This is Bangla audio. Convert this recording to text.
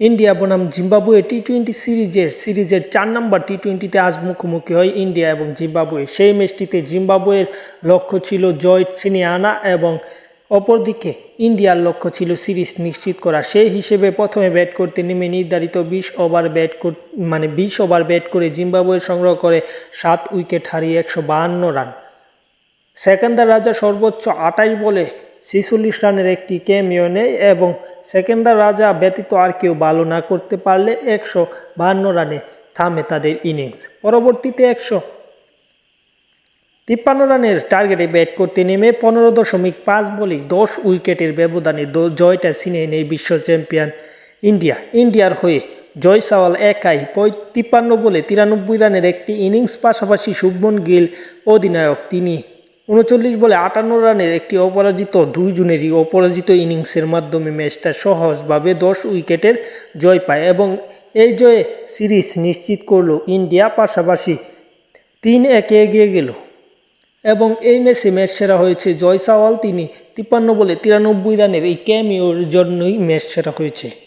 ইন্ডিয়া বনাম জিম্বাবুয়ে টি টোয়েন্টি সিরিজের সিরিজের চার নম্বর টি টোয়েন্টিতে আজ মুখোমুখি হয় ইন্ডিয়া এবং জিম্বাবুয়ে। সেই ম্যাচটিতে জিম্বাবুয়ের লক্ষ্য ছিল জয় ছিনিয়ে আনা এবং অপরদিকে ইন্ডিয়ার লক্ষ্য ছিল সিরিজ নিশ্চিত করা। সেই হিসেবে প্রথমে ব্যাট করতে নেমে নির্ধারিত বিশ ওভার ব্যাট কর মানে বিশ ওভার ব্যাট করে জিম্বাবুয়ে সংগ্রহ করে সাত উইকেট হারিয়ে একশো বাহান্ন রান। সেকেন্দার রাজা সর্বোচ্চ আটাইশ বলে ছেচল্লিশ রানের একটি ক্যামিও নেয় এবং সেকেন্দার রাজা ব্যতীত আর কেউ ভালো না করতে পারলে একশো বাহান্ন রানে থামে তাদের ইনিংস। পরবর্তীতে একশো তিপ্পান্ন রানের টার্গেটে ব্যাট করতে নেমে পনেরো দশমিক পাঁচ বলে দশ উইকেটের ব্যবধানে জয়টা ছিনিয়ে নেয় বিশ্ব চ্যাম্পিয়ন ইন্ডিয়া। ইন্ডিয়ার হয়ে জয় সাওয়াল একাই তিপ্পান্ন বলে তিরানব্বই রানের একটি ইনিংস পাশাপাশি শুভমন গিল অধিনায়ক। তিনি উনচল্লিশ বলে আটান্ন রানের একটি অপরাজিত দুইজনেরই অপরাজিত ইনিংসের মাধ্যমে ম্যাচটা সহজভাবে দশ উইকেটের জয় পায় এবং এই জয়ে সিরিজ নিশ্চিত করল ইন্ডিয়া পাশাপাশি তিন একে এগিয়ে গেল। এবং এই ম্যাচে ম্যাচ সেরা হয়েছে জয় সাওয়াল তিনি তিপ্পান্ন বলে তিরানব্বই রানের এই ক্যামিওর জন্যই ম্যাচ সেরা হয়েছে।